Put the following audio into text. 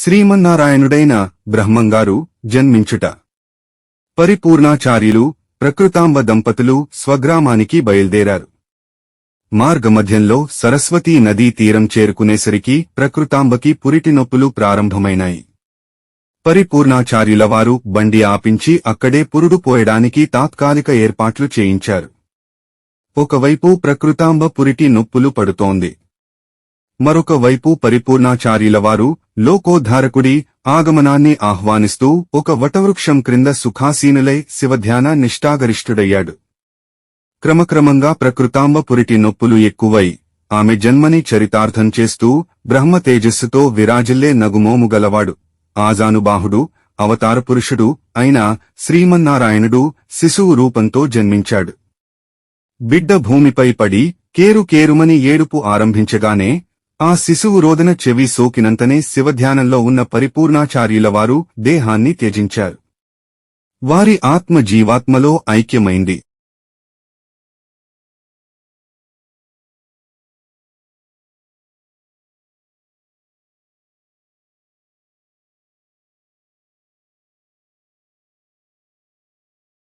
శ్రీమన్నారాయణుడైన బ్రహ్మంగారు జన్మించుట. పరిపూర్ణాచార్యులు ప్రకృతాంబ దంపతులు స్వగ్రామానికి బయల్దేరారు. మార్గమధ్యంలో సరస్వతీ నదీ తీరం చేరుకునేసరికి ప్రకృతాంబకి పురిటి నొప్పులు ప్రారంభమైనాయి. పరిపూర్ణాచార్యుల వారు బండి ఆపించి అక్కడే పురుడు పోయడానికి తాత్కాలిక ఏర్పాట్లు చేయించారు. ఒకవైపు ప్రకృతాంబ పురిటి నొప్పులు పడుతోంది. మరొక వైపు పరిపూర్ణాచార్యుల లోకోద్ధారకుడి ఆగమనాన్ని ఆహ్వానిస్తూ ఒక వటవృక్షం క్రింద సుఖాసీనులై శివధ్యాన నిష్ఠాగరిష్ఠుడయ్యాడు. క్రమక్రమంగా ప్రకృతాంబ పురిటి నొప్పులు ఎక్కువై ఆమె జన్మని చరితార్థం చేస్తూ బ్రహ్మ తేజస్సుతో విరాజిల్లే నగుమోముగలవాడు. ఆజానుబాహుడు అవతార పురుషుడు అయిన శ్రీమన్నారాయణుడు శిశువు రూపంతో జన్మించాడు. బిడ్డ భూమిపై పడి కేరు కేరుమని ఏడుపు ఆరంభించగానే ఆ శిశువు రోదన చెవి సోకినంతనే శివధ్యానంలో ఉన్న పరిపూర్ణాచార్యుల వారు దేహాన్ని త్యజించారు. వారి ఆత్మ జీవాత్మలో ఐక్యమైంది.